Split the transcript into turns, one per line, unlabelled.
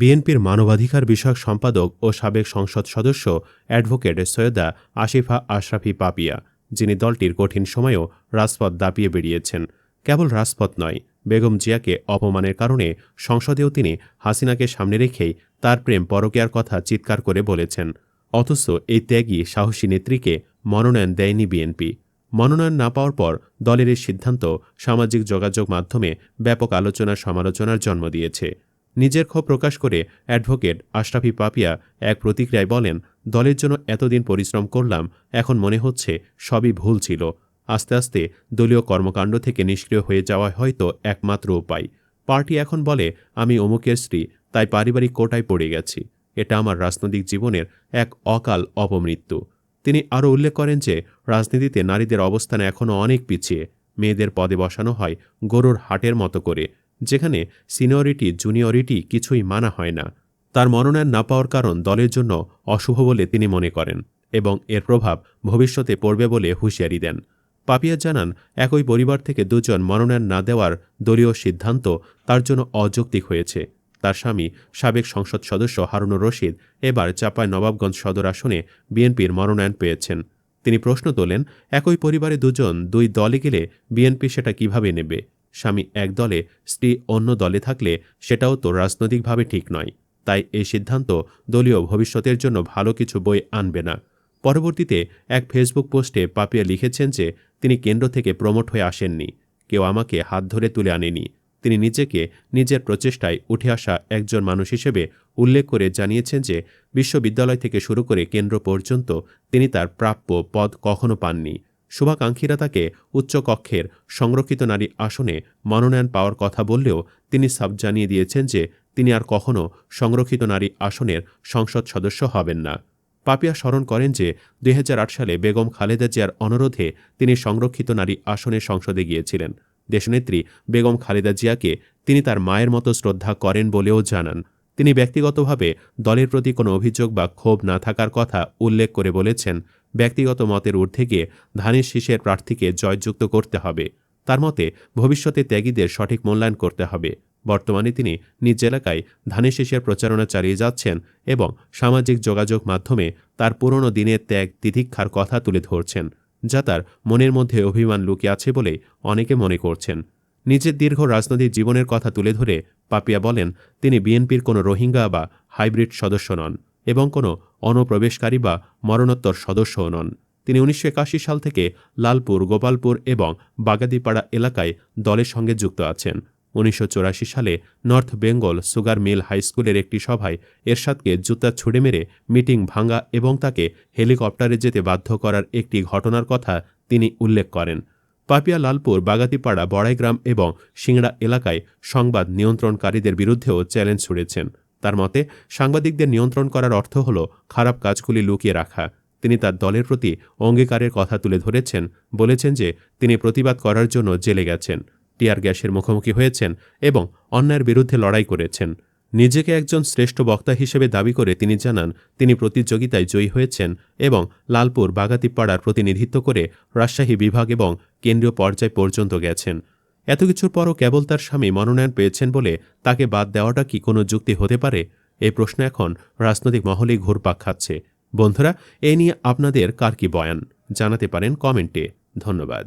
বিএনপির মানবাধিকার বিষয়ক সম্পাদক ও সাবেক সংসদ সদস্য অ্যাডভোকেট সৈয়দা আসিফা আশরাফি পাপিয়া, যিনি দলটির কঠিন সময়েও রাজপথ দাপিয়ে বেরিয়েছেন কেবল রাজপথ নয়, বেগম জিয়াকে অপমানের কারণে সংসদেও তিনি হাসিনাকে সামনে রেখেই তার প্রেম পরকেয়ার কথা চিৎকার করে বলেছেন। অথচ এই ত্যাগী সাহসী নেত্রীকে মনোনয়ন দেয়নি বিএনপি। মনোনয়ন না পাওয়ার পর দলের এই সিদ্ধান্ত সামাজিক যোগাযোগ মাধ্যমে ব্যাপক আলোচনা সমালোচনার জন্ম দিয়েছে। নিজের ক্ষোভ প্রকাশ করে অ্যাডভোকেট আশরাফি পাপিয়া এক প্রতিক্রিয়ায় বলেন, দলের জন্য এতদিন পরিশ্রম করলাম, এখন মনে হচ্ছে সবই ভুল ছিল। আস্তে আস্তে দলীয় কর্মকাণ্ড থেকে নিষ্ক্রিয় হয়ে যাওয়া হয়তো একমাত্র উপায়। পার্টি এখন বলে, আমি অমুকের স্ত্রী, তাই পারিবারিক কোটায় পড়ে গেছি। এটা আমার রাজনৈতিক জীবনের এক অকাল অপমৃত্যু। তিনি আরও উল্লেখ করেন যে, রাজনীতিতে নারীদের অবস্থান এখনও অনেক পিছিয়ে। মেয়েদের পদে বসানো হয় গরুর হাটের মতো করে। যেখানে সিনিয়রিটি, জুনিয়রিটি কিছুই মানা হয় না। তার মনোনয়ন না পাওয়ার কারণ দলের জন্য অশুভ বলে তিনি মনে করেন এবং এর প্রভাব ভবিষ্যতে পড়বে বলে হুঁশিয়ারি দেন। পাপিয়া জানান, একই পরিবার থেকে দুজন মনোনয়ন না দেওয়ার দলীয় সিদ্ধান্ত তার জন্য অযৌক্তিক হয়েছে। তার স্বামী সাবেক সংসদ সদস্য হারুনুর রশিদ এবার চাপায় নবাবগঞ্জ সদর আসনে বিএনপির মনোনয়ন পেয়েছেন। তিনি প্রশ্ন তোলেন, একই পরিবারে দুজন দুই দলে গেলে বিএনপি সেটা কীভাবে নেবে? স্বামী এক দলে, স্ত্রী অন্য দলে থাকলে সেটাও তো রাজনৈতিকভাবে ঠিক নয়। তাই এই সিদ্ধান্ত দলীয় ভবিষ্যতের জন্য ভালো কিছু বই আনবে না। পরবর্তীতে এক ফেসবুক পোস্টে পাপিয়া লিখেছেন যে, তিনি কেন্দ্র থেকে প্রমোট হয়ে আসেননি। কেউ আমাকে হাত ধরে তুলে আনেনি। তিনি নিজেকে নিজের প্রচেষ্টায় উঠে আসা একজন মানুষ হিসেবে উল্লেখ করে জানিয়েছেন যে, বিশ্ববিদ্যালয় থেকে শুরু করে কেন্দ্র পর্যন্ত তিনি তার প্রাপ্য পদ কখনো পাননি। শুভাকাঙ্ক্ষীরা তাকে উচ্চকক্ষের সংরক্ষিত নারী আসনে মনোনয়ন পাওয়ার কথা বললেও তিনি সাব জানিয়ে দিয়েছেন যে তিনি আর কখনও সংরক্ষিত নারী আসনের সংসদ সদস্য হবেন না। পাপিয়া স্মরণ করেন যে দুই হাজার আট সালে বেগম খালেদা জিয়ার অনুরোধে তিনি সংরক্ষিত নারী আসনে সংসদে গিয়েছিলেন। দেশনেত্রী বেগম খালেদা জিয়াকে তিনি তার মায়ের মতো শ্রদ্ধা করেন বলেও জানান। তিনি ব্যক্তিগতভাবে দলের প্রতি কোনো অভিযোগ বা ক্ষোভ না থাকার কথা উল্লেখ করে বলেছেন, ব্যক্তিগত মতের ঊর্ধ্বে গিয়ে ধানের শীষের প্রার্থীকে জয়যুক্ত করতে হবে। তার মতে, ভবিষ্যতে ত্যাগীদের সঠিক মূল্যায়ন করতে হবে। বর্তমানে তিনি নিজ এলাকায় ধানের শীষের প্রচারণা চালিয়ে যাচ্ছেন এবং সামাজিক যোগাযোগ মাধ্যমে তার পুরনো দিনের ত্যাগ তিতিক্ষার কথা তুলে ধরছেন, যা তার মনের মধ্যে অভিমান লুকিয়ে আছে বলে অনেকে মনে করছেন। নিজের দীর্ঘ রাজনৈতিক জীবনের কথা তুলে ধরে পাপিয়া বলেন, তিনি বিএনপির কোনো রোহিঙ্গা বা হাইব্রিড সদস্য নন এবং কোনো অনুপ্রবেশকারী বা মরণোত্তর সদস্যও নন। তিনি উনিশশো একাশি সাল থেকে লালপুর, গোপালপুর এবং বাগাদিপাড়া এলাকায় দলের সঙ্গে যুক্ত আছেন। উনিশশো চুরাশি সালে নর্থ বেঙ্গল সুগার মিল হাইস্কুলের একটি সভায় এরশাদকে জুতা ছুড়ে মেরে মিটিং ভাঙ্গা এবং তাকে হেলিকপ্টারে যেতে বাধ্য করার একটি ঘটনার কথা তিনি উল্লেখ করেন। পাপিয়া লালপুর বাগাতিপাড়া, বড়াইগ্রাম এবং সিংড়া এলাকায় সংবাদ নিয়ন্ত্রণকারীদের বিরুদ্ধেও চ্যালেঞ্জ ছুড়েছেন। তার মতে, সাংবাদিকদের নিয়ন্ত্রণ করার অর্থ হল খারাপ কাজগুলি লুকিয়ে রাখা। তিনি তার দলের প্রতি অঙ্গীকারের কথা তুলে ধরেছেন, বলেছেন যে তিনি প্রতিবাদ করার জন্য জেলে গেছেন, টিয়ার গ্যাসের মুখোমুখি হয়েছেন এবং অন্যায়ের বিরুদ্ধে লড়াই করেছেন। নিজেকে একজন শ্রেষ্ঠ বক্তা হিসেবে দাবি করে তিনি জানান, তিনি প্রতিযোগিতায় জয়ী হয়েছেন এবং লালপুর, বাগাতিপাড়ার প্রতিনিধিত্ব করে রাজশাহী বিভাগ এবং কেন্দ্রীয় পর্যায় পর্যন্ত গেছেন। এত কিছুর পরও কেবল তার স্বামী মনোনয়ন পেয়েছেন বলে তাকে বাদ দেওয়াটা কি কোনো যুক্তি হতে পারে? এই প্রশ্ন এখন রাজনৈতিক মহলেই ঘুরপাক খাচ্ছে। বন্ধুরা, এ নিয়ে আপনাদের কার কি বয়ান? জানাতে পারেন কমেন্টে। ধন্যবাদ।